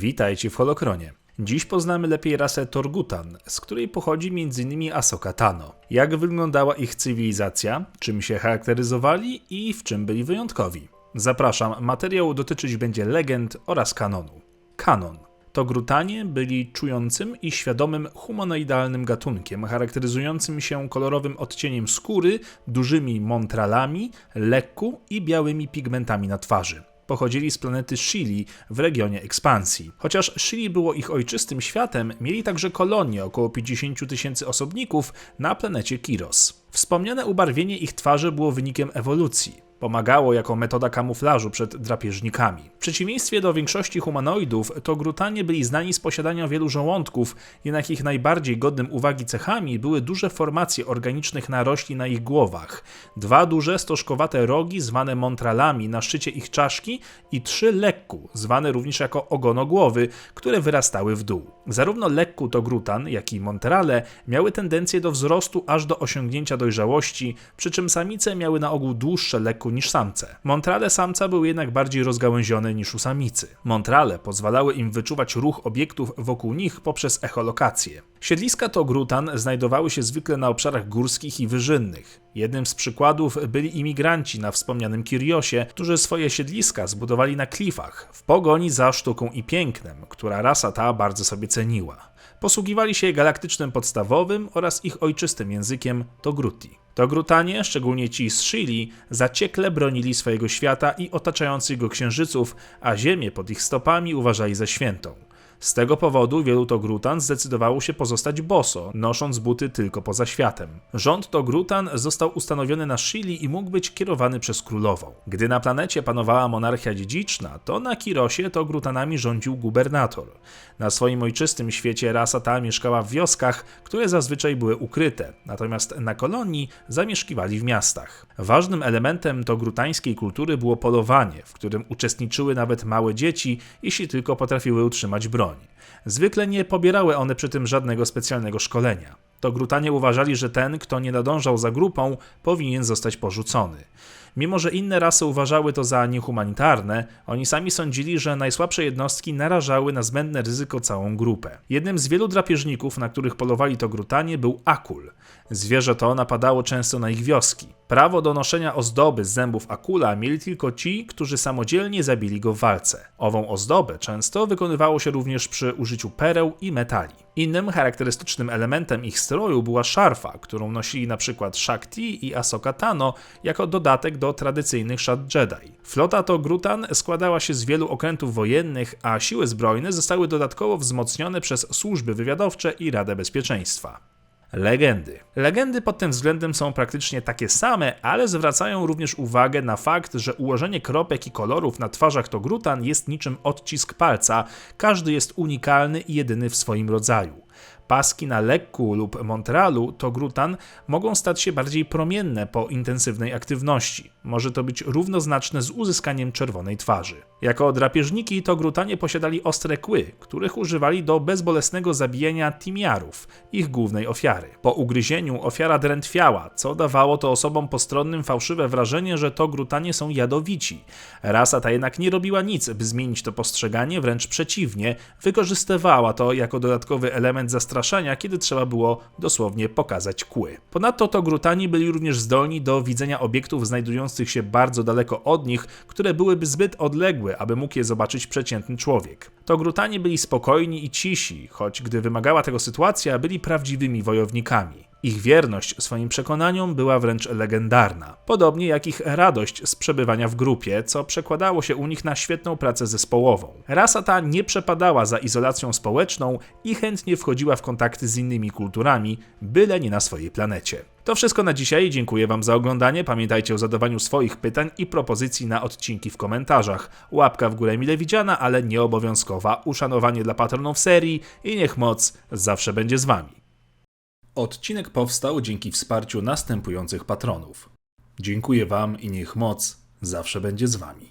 Witajcie w Holokronie. Dziś poznamy lepiej rasę Torgutan, z której pochodzi m.in. Ahsoka Tano. Jak wyglądała ich cywilizacja, czym się charakteryzowali i w czym byli wyjątkowi. Zapraszam, materiał dotyczyć będzie legend oraz kanonu. Kanon. To Grutanie byli czującym i świadomym humanoidalnym gatunkiem, charakteryzującym się kolorowym odcieniem skóry, dużymi montralami, lekku i białymi pigmentami na twarzy pochodzili z planety Shili w regionie ekspansji. Chociaż Shili było ich ojczystym światem, mieli także kolonie około 50 tysięcy osobników na planecie Kiros. Wspomniane ubarwienie ich twarzy było wynikiem ewolucji. Pomagało jako metoda kamuflażu przed drapieżnikami. W przeciwieństwie do większości humanoidów, to grutanie byli znani z posiadania wielu żołądków, jednak ich najbardziej godnym uwagi cechami były duże formacje organicznych narośli na ich głowach, dwa duże stożkowate rogi zwane montralami na szczycie ich czaszki i trzy lekku, zwane również jako ogonogłowy, które wyrastały w dół. Zarówno lekku to grutan, jak i montrale miały tendencję do wzrostu aż do osiągnięcia dojrzałości, przy czym samice miały na ogół dłuższe lekku niż samce. Montrale samca były jednak bardziej rozgałęzione niż u samicy. Montrale pozwalały im wyczuwać ruch obiektów wokół nich poprzez echolokację. Siedliska to grutan znajdowały się zwykle na obszarach górskich i wyżynnych. Jednym z przykładów byli imigranci na wspomnianym Kiriosie, którzy swoje siedliska zbudowali na klifach w pogoni za sztuką i pięknem, która rasa ta bardzo sobie ceniła. Posługiwali się galaktycznym podstawowym oraz ich ojczystym językiem Togruti. Togrutanie, szczególnie ci z Shili, zaciekle bronili swojego świata i otaczających go księżyców, a ziemię pod ich stopami uważali za świętą. Z tego powodu wielu Togrutan zdecydowało się pozostać boso, nosząc buty tylko poza światem. Rząd Togrutan został ustanowiony na Shili i mógł być kierowany przez królową. Gdy na planecie panowała monarchia dziedziczna, to na Kirosie Togrutanami rządził gubernator. Na swoim ojczystym świecie rasa ta mieszkała w wioskach, które zazwyczaj były ukryte, natomiast na kolonii zamieszkiwali w miastach. Ważnym elementem togrutańskiej kultury było polowanie, w którym uczestniczyły nawet małe dzieci, jeśli tylko potrafiły utrzymać broń Zwykle nie pobierały one przy tym żadnego specjalnego szkolenia. To Grutanie uważali, że ten, kto nie nadążał za grupą, powinien zostać porzucony. Mimo, że inne rasy uważały to za niehumanitarne, oni sami sądzili, że najsłabsze jednostki narażały na zbędne ryzyko całą grupę. Jednym z wielu drapieżników, na których polowali to Grutanie, był akul. Zwierzę to napadało często na ich wioski. Prawo do noszenia ozdoby z zębów akula mieli tylko ci, którzy samodzielnie zabili go w walce. Ową ozdobę często wykonywało się również przy użyciu pereł i metali. Innym charakterystycznym elementem ich stroju była szarfa, którą nosili przykład Shakti i Ahsoka Tano jako dodatek do tradycyjnych szat Jedi. Flota to Grutan składała się z wielu okrętów wojennych, a siły zbrojne zostały dodatkowo wzmocnione przez służby wywiadowcze i Radę Bezpieczeństwa. Legendy. Legendy pod tym względem są praktycznie takie same, ale zwracają również uwagę na fakt, że ułożenie kropek i kolorów na twarzach to grutan jest niczym odcisk palca, każdy jest unikalny i jedyny w swoim rodzaju. Paski na lekku lub montralu to grutan mogą stać się bardziej promienne po intensywnej aktywności. Może to być równoznaczne z uzyskaniem czerwonej twarzy. Jako drapieżniki to grutanie posiadali ostre kły, których używali do bezbolesnego zabijania timiarów, ich głównej ofiary. Po ugryzieniu ofiara drętwiała, co dawało to osobom postronnym fałszywe wrażenie, że to grutanie są jadowici. Rasa ta jednak nie robiła nic, by zmienić to postrzeganie, wręcz przeciwnie, wykorzystywała to jako dodatkowy element kiedy trzeba było dosłownie pokazać kły. Ponadto to grutani byli również zdolni do widzenia obiektów znajdujących się bardzo daleko od nich, które byłyby zbyt odległe, aby mógł je zobaczyć przeciętny człowiek. To Grutanie byli spokojni i cisi, choć gdy wymagała tego sytuacja, byli prawdziwymi wojownikami. Ich wierność swoim przekonaniom była wręcz legendarna, podobnie jak ich radość z przebywania w grupie, co przekładało się u nich na świetną pracę zespołową. Rasa ta nie przepadała za izolacją społeczną i chętnie wchodziła w kontakty z innymi kulturami, byle nie na swojej planecie. To wszystko na dzisiaj, dziękuję Wam za oglądanie. Pamiętajcie o zadawaniu swoich pytań i propozycji na odcinki w komentarzach. Łapka w górę mile widziana, ale nieobowiązkowa. Uszanowanie dla patronów serii i niech moc zawsze będzie z Wami. Odcinek powstał dzięki wsparciu następujących patronów. Dziękuję Wam i niech moc zawsze będzie z Wami.